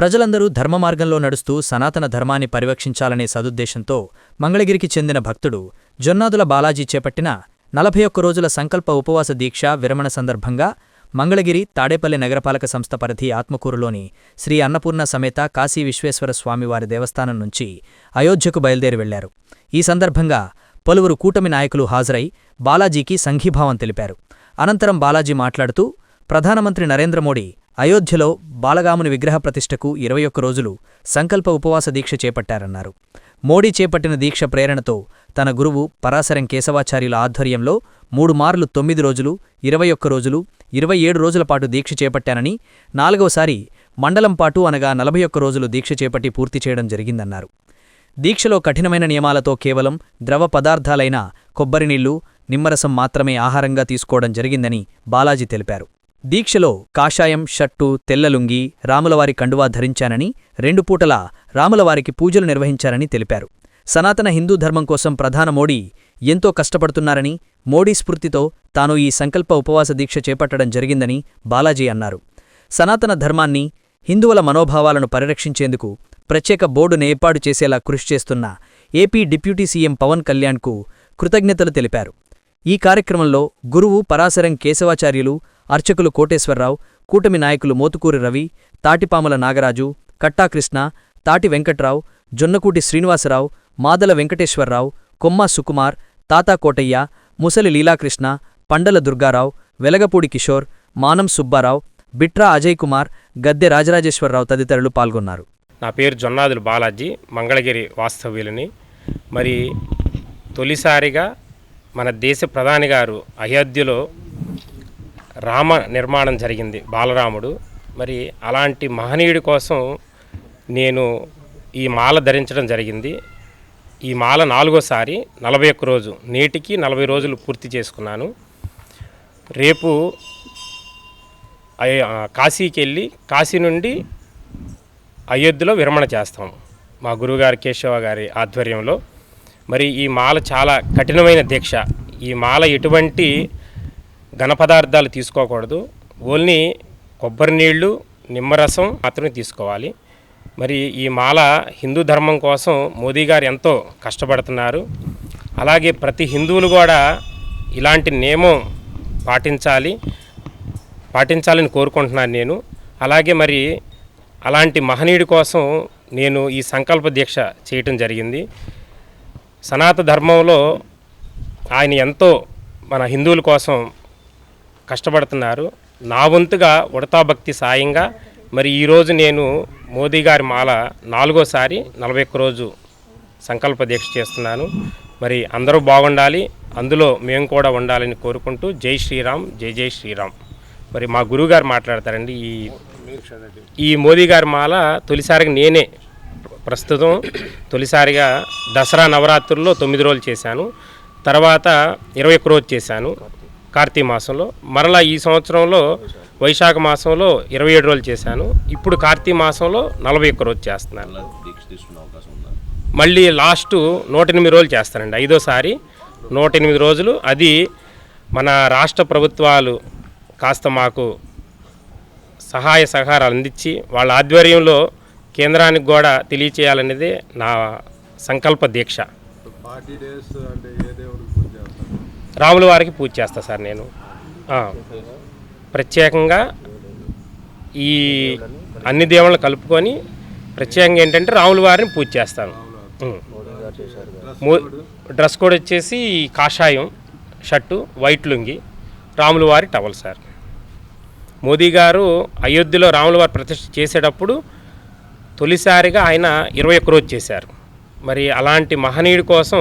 ప్రజలందరూ ధర్మ మార్గంలో నడుస్తూ సనాతన ధర్మాన్ని పరిరక్షించాలనే సదుద్దేశంతో మంగళగిరికి చెందిన భక్తుడు జొన్నాదుల బాలాజీ చేపట్టిన నలభై ఒక్క రోజుల సంకల్ప ఉపవాస దీక్ష విరమణ సందర్భంగా మంగళగిరి తాడేపల్లి నగరపాలక సంస్థ పరిధి ఆత్మకూరులోని శ్రీ అన్నపూర్ణ సమేత కాశీ విశ్వేశ్వర స్వామివారి దేవస్థానం నుంచి అయోధ్యకు బయలుదేరి వెళ్ళారు. ఈ సందర్భంగా పలువురు కూటమి నాయకులు హాజరై బాలాజీకి సంఘీభావం తెలిపారు. అనంతరం బాలాజీ మాట్లాడుతూ ప్రధానమంత్రి నరేంద్ర మోడీ అయోధ్యలో బాలగాముని విగ్రహ ప్రతిష్టకు ఇరవై ఒక్క రోజులు సంకల్ప ఉపవాస దీక్ష చేపట్టారన్నారు. మోడీ చేపట్టిన దీక్ష ప్రేరణతో తన గురువు పరాశరం కేశవాచార్యుల ఆధ్వర్యంలో మూడు మార్లు తొమ్మిది రోజులు ఇరవై ఒక్క రోజులు ఇరవై ఏడు రోజుల పాటు దీక్ష చేపట్టానని నాలుగవసారి మండలం పాటు అనగా నలభై ఒక్క రోజులు దీక్ష చేపట్టి పూర్తి చేయడం జరిగిందన్నారు. దీక్షలో కఠినమైన నియమాలతో కేవలం ద్రవ పదార్థాలైన కొబ్బరి నీళ్ళు నిమ్మరసం మాత్రమే ఆహారంగా తీసుకోవడం జరిగిందని బాలాజీ తెలిపారు. దీక్షలో కాషాయం షట్టు తెల్లలుంగి రాములవారి కండువా ధరించానని రెండు పూటలా రాములవారికి పూజలు నిర్వహించారని తెలిపారు. సనాతన హిందూ ధర్మం కోసం ప్రధాన మోడీ ఎంతో కష్టపడుతున్నారని మోడీ స్ఫూర్తితో తాను ఈ సంకల్ప ఉపవాస దీక్ష చేపట్టడం జరిగిందని బాలాజీ అన్నారు. సనాతన ధర్మాన్ని హిందువుల మనోభావాలను పరిరక్షించేందుకు ప్రత్యేక బోర్డును ఏర్పాటు చేసేలా కృషి చేస్తున్న ఏపీ డిప్యూటీ సీఎం పవన్ కళ్యాణ్కు కృతజ్ఞతలు తెలిపారు. ఈ కార్యక్రమంలో గురువు పరాశరం కేశవాచార్యులు అర్చకులు కోటేశ్వరరావు కూటమి నాయకులు మోతుకూరి రవి తాటిపాముల నాగరాజు కట్టాకృష్ణ తాటి వెంకట్రావు జొన్నకూటి శ్రీనివాసరావు మాదల వెంకటేశ్వరరావు కొమ్మ సుకుమార్ తాతా కోటయ్య ముసలి లీలాకృష్ణ పండల దుర్గారావు వెలగపూడి కిషోర్ మానం సుబ్బారావు బిట్రా అజయ్ కుమార్ గద్దె రాజరాజేశ్వరరావు తదితరులు పాల్గొన్నారు. నా పేరు జొన్నాదులు బాలాజీ మంగళగిరి వాస్తవ్యులని. మరి తొలిసారిగా మన దేశ ప్రధాని గారు అయోధ్యలో రామ నిర్మాణం జరిగింది బాలరాముడు. మరి అలాంటి మహనీయుడి కోసం నేను ఈ మాల ధరించడం జరిగింది. ఈ మాల నాలుగోసారి నలభై ఒక్క రోజు నేటికి నలభై రోజులు పూర్తి చేసుకున్నాను. రేపు కాశీకి వెళ్ళి కాశీ నుండి అయోధ్యలో విరమణ చేస్తాం మా గురువుగారు కేశవ గారి ఆధ్వర్యంలో. మరి ఈ మాల చాలా కఠినమైన దీక్ష. ఈ మాల ఎటువంటి ఘన పదార్థాలు తీసుకోకూడదు. ఓన్లీ కొబ్బరి నీళ్ళు నిమ్మరసం మాత్రమే తీసుకోవాలి. మరి ఈ మాల హిందూ ధర్మం కోసం మోదీ గారు ఎంతో కష్టపడుతున్నారు. అలాగే ప్రతి హిందువులు కూడా ఇలాంటి నియమం పాటించాలి పాటించాలని కోరుకుంటున్నాను నేను. అలాగే మరి అలాంటి మహనీయుడి కోసం నేను ఈ సంకల్ప దీక్ష చేయటం జరిగింది. సనాతన ధర్మంలో ఆయన ఎంతో మన హిందువుల కోసం కష్టపడుతున్నారు. నా వంతుగా ఉడతా భక్తి సాయంగా మరి ఈరోజు నేను మోదీ గారి మాల నాలుగోసారి నలభై ఒక్క రోజు సంకల్ప దీక్ష చేస్తున్నాను. మరి అందరూ బాగుండాలి. అందులో మేము కూడా ఉండాలని కోరుకుంటూ జై శ్రీరామ్ జై జై శ్రీరామ్. మరి మా గురువుగారు మాట్లాడతారండి. ఈ ఈ మోదీ గారి మాల తొలిసారిగా నేనే ప్రస్తుతం తొలిసారిగా దసరా నవరాత్రుల్లో తొమ్మిది రోజులు చేశాను. తర్వాత ఇరవై ఒక్క రోజు చేశాను. కార్తీక మాసంలో. మరలా ఈ సంవత్సరంలో వైశాఖ మాసంలో ఇరవై ఏడు రోజులు చేశాను. ఇప్పుడు కార్తీక మాసంలో నలభై ఒక్క రోజు చేస్తున్నాను మళ్ళీ లాస్ట్ నూట ఎనిమిది రోజులు చేస్తానండి. ఐదోసారి నూట ఎనిమిది రోజులు. అది మన రాష్ట్ర ప్రభుత్వాలు కాస్త మాకు సహాయ సహకారాలు అందించి వాళ్ళ ఆధ్వర్యంలో కేంద్రానికి కూడా తెలియచేయాలనేదే నా సంకల్ప దీక్ష. ఫార్టీ డేస్ అంటే ఏ దేవుడికి పూజ చేస్తారు రాముల వారికి పూజ చేస్తా సార్ నేను. ప్రత్యేకంగా ఈ అన్ని దేవుళ్ళు కలుపుకొని ప్రత్యేకంగా ఏంటంటే రాముల వారిని పూజ చేస్తాను. డ్రెస్ కోడ్ వచ్చేసి కాషాయం షర్టు వైట్ లుంగి రాముల వారి టవల్ సార్. మోదీ గారు అయోధ్యలో రాముల వారి ప్రతిష్ఠ చేసేటప్పుడు తొలిసారిగా ఆయన ఇరవై ఒక్క రోజు చేశారు. మరి అలాంటి మహనీయుడి కోసం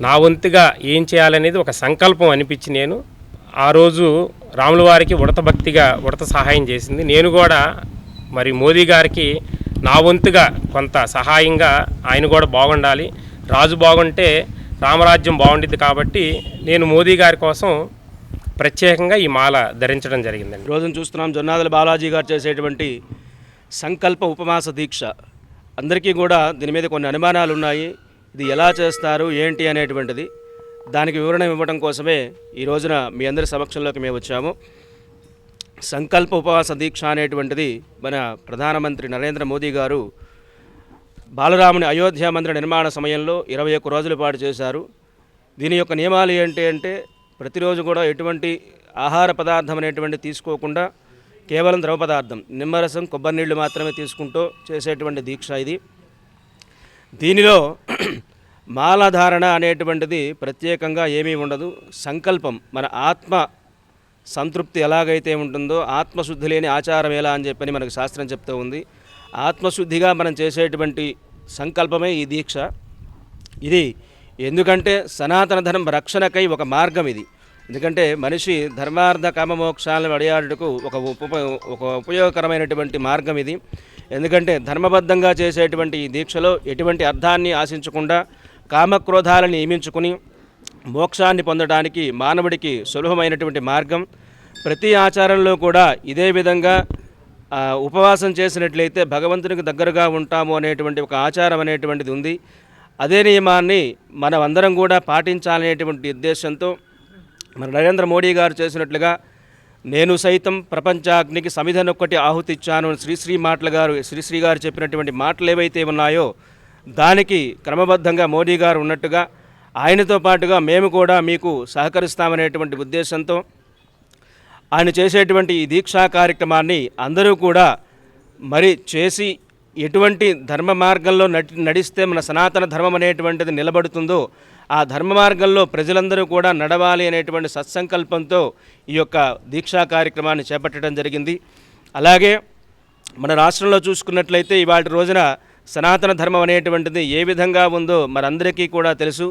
నా వంతుగా ఏం చేయాలనేది ఒక సంకల్పం అనిపించి నేను ఆ రోజు రాముల వారికి ఉడత భక్తిగా ఉడత సహాయం చేసింది. నేను కూడా మరి మోదీ గారికి నా వంతుగా కొంత సహాయంగా ఆయన కూడా బాగుండాలి. రాజు బాగుంటే రామరాజ్యం బాగుండిద్ది కాబట్టి నేను మోదీ గారి కోసం ప్రత్యేకంగా ఈ మాల ధరించడం జరిగిందండి. రోజు చూస్తున్నాం జొన్నాదల బాలాజీ గారు చేసేటువంటి సంకల్ప ఉపమాస దీక్ష. అందరికీ కూడా దీని మీద కొన్ని అనుమానాలు ఉన్నాయి ఇది ఎలా చేస్తారు ఏంటి అనేటువంటిది దానికి వివరణ ఇవ్వడం కోసమే ఈ రోజున మీ అందరి సమక్షంలోకి మేము వచ్చాము. సంకల్ప ఉపవాస దీక్ష అనేటువంటిది మన ప్రధానమంత్రి నరేంద్ర మోదీ గారు బాలరాముని అయోధ్య మందిర నిర్మాణ సమయంలో ఇరవై ఒక్క రోజుల పాటు చేశారు. దీని యొక్క నియమాలు ఏంటి అంటే ప్రతిరోజు కూడా ఎటువంటి ఆహార పదార్థం అనేటువంటి తీసుకోకుండా కేవలం ద్రవ పదార్థం నిమ్మరసం కొబ్బరి నీళ్ళు మాత్రమే తీసుకుంటూ చేసేటువంటి దీక్ష ఇది. దీనిలో మాలధారణ అనేటువంటిది ప్రత్యేకంగా ఏమీ ఉండదు. సంకల్పం మన ఆత్మ సంతృప్తి ఎలాగైతే ఉంటుందో ఆత్మశుద్ధి లేని ఆచారం ఎలా అని చెప్పని మనకు శాస్త్రం చెప్తూ ఉంది. ఆత్మశుద్ధిగా మనం చేసేటువంటి సంకల్పమే ఈ దీక్ష. ఇది ఎందుకంటే సనాతన ధర్మ రక్షణకై ఒక మార్గం ఇది. ఎందుకంటే మనిషి ధర్మార్థ కామమోక్షాలను అడియాడుటకు ఒక ఉప ఒక ఉపయోగకరమైనటువంటి మార్గం ఇది. ఎందుకంటే ధర్మబద్ధంగా చేసేటువంటి ఈ దీక్షలో ఎటువంటి అర్థాన్ని ఆశించకుండా కామక్రోధాలను నియమించుకుని మోక్షాన్ని పొందడానికి మానవుడికి సులభమైనటువంటి మార్గం. ప్రతి ఆచారంలో కూడా ఇదే విధంగా ఉపవాసం చేసినట్లయితే భగవంతునికి దగ్గరగా ఉంటాము అనేటువంటి ఒక ఆచారం అనేటువంటిది ఉంది. అదే నియమాన్ని మనం అందరం కూడా పాటించాలనేటువంటి ఉద్దేశంతో మన నరేంద్ర మోడీ గారు చేసినట్లుగా నేను సైతం ప్రపంచాగ్నికి సమిధనొక్కటి ఆహుతి ఇచ్చాను శ్రీశ్రీ మాటలు గారు శ్రీశ్రీ గారు చెప్పినటువంటి మాటలు ఏవైతే ఉన్నాయో దానికి క్రమబద్ధంగా మోడీ గారు ఉన్నట్టుగా ఆయనతో పాటుగా మేము కూడా మీకు సహకరిస్తామనేటువంటి ఉద్దేశంతో ఆయన చేసేటువంటి ఈ దీక్షా కార్యక్రమాన్ని అందరూ కూడా మరి చేసి ఎటువంటి ధర్మ మార్గంలో నటి నడిస్తే మన సనాతన ధర్మం అనేటువంటిది నిలబడుతుందో ఆ ధర్మ మార్గంలో ప్రజలందరూ కూడా నడవాలి అనేటువంటి సత్సంకల్పంతో ఈ యొక్క దీక్షా కార్యక్రమాన్ని చేపట్టడం జరిగింది. అలాగే మన రాష్ట్రంలో చూసుకున్నట్లయితే ఇవాటి రోజున సనాతన ధర్మం అనేటువంటిది ఏ విధంగా ఉందో మనందరికీ కూడా తెలుసు.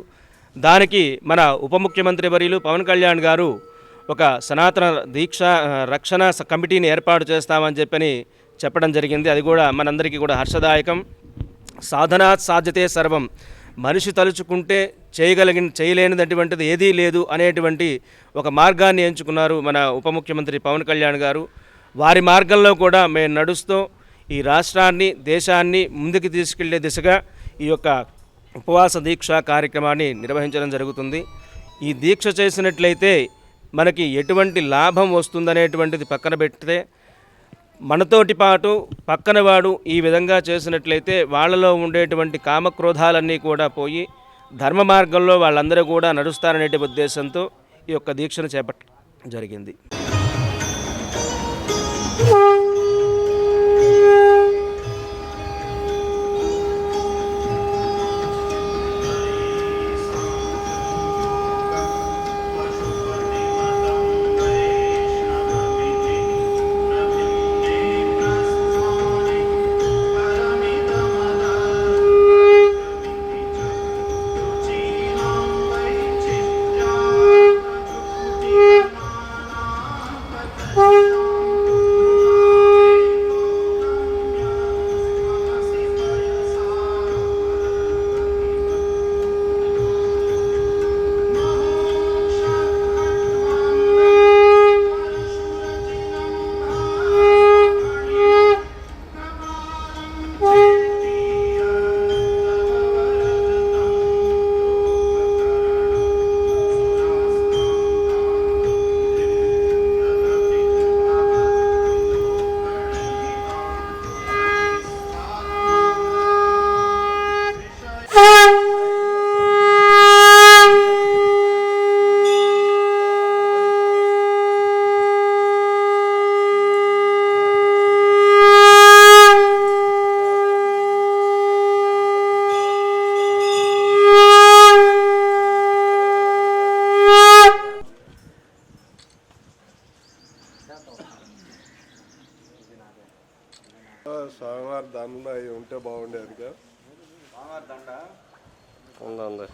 దానికి మన ఉప ముఖ్యమంత్రి వర్యులు పవన్ కళ్యాణ్ గారు ఒక సనాతన దీక్ష రక్షణ కమిటీని ఏర్పాటు చేస్తామని చెప్పని చెప్పడం జరిగింది. అది కూడా మనందరికీ కూడా హర్షదాయకం. సాధనా సాధ్యతే సర్వం. మనిషి తలుచుకుంటే చేయగలిగిన చేయలేనిదటువంటిది ఏదీ లేదు అనేటువంటి ఒక మార్గాన్ని ఎంచుకున్నారు మన ఉప ముఖ్యమంత్రి పవన్ కళ్యాణ్ గారు. వారి మార్గంలో కూడా మేము నడుస్తూ ఈ రాష్ట్రాన్ని దేశాన్ని ముందుకు తీసుకెళ్ళే దిశగా ఈ యొక్క ఉపవాస దీక్ష కార్యక్రమాన్ని నిర్వహించడం జరుగుతుంది. ఈ దీక్ష చేసినట్లయితే మనకి ఎటువంటి లాభం వస్తుందనేటువంటిది పక్కన పెడితే మనతోటి పాటు పక్కన వాడు ఈ విధంగా చేసినట్లయితే వాళ్ళలో ఉండేటువంటి కామక్రోధాలన్నీ కూడా పోయి ధర్మ మార్గంలో వాళ్ళందరూ కూడా నడుస్తారనే ఉద్దేశంతో ఈ యొక్క దీక్షను చేపట్టడం జరిగింది.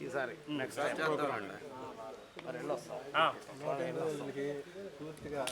ఈసారి నెక్స్ట్ టైం వెళ్ళొస్తాం పూర్తిగా